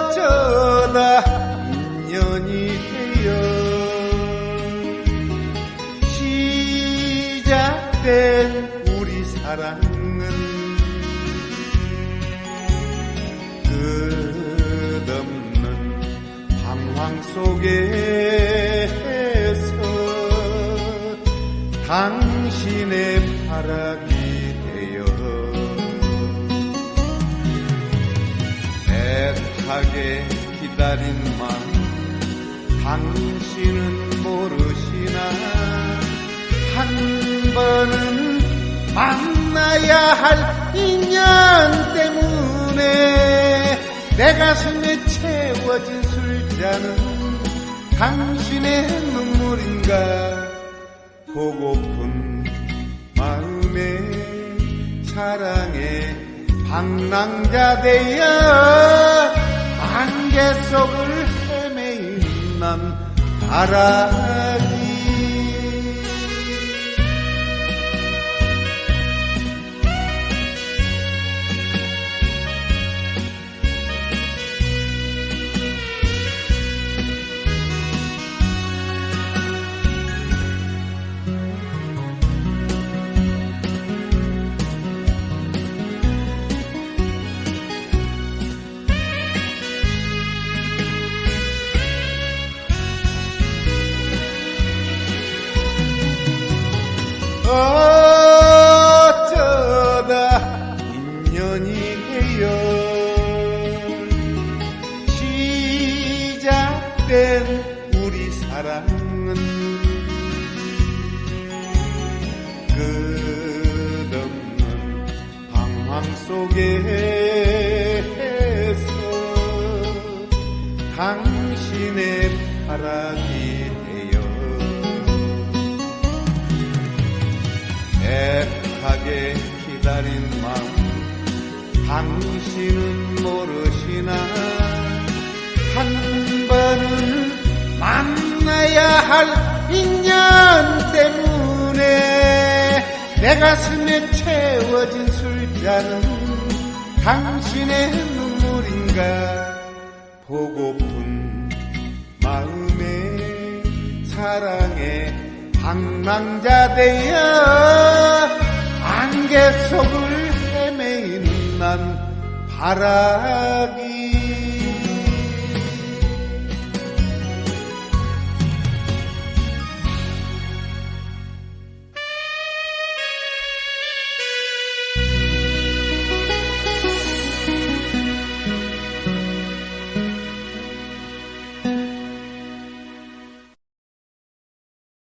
어쩌다 인연이 되어 시작된 우리 사랑은 끝없는 방황 속에서 당신의 바람이 애타게 기다린 마음. 당신은 모르시나? 한 번은 만나야 할 인연 때문에 내 가슴에 채워진 술잔은 당신의 눈물인가? 보고픈 마음에 사랑에 방랑자 되어 안개 속을 헤매인 난 바라기 속에서 당신의 바람이 되어 애타게 기다린 마음 당신은 모르시나? 한 번은 만나야 할 인연 때문에 내 가슴에 채워진 술잔은 당신의 눈물인가 보고픈 마음에 사랑에 방랑자 되어 안개 속을 헤매이는 난 바라기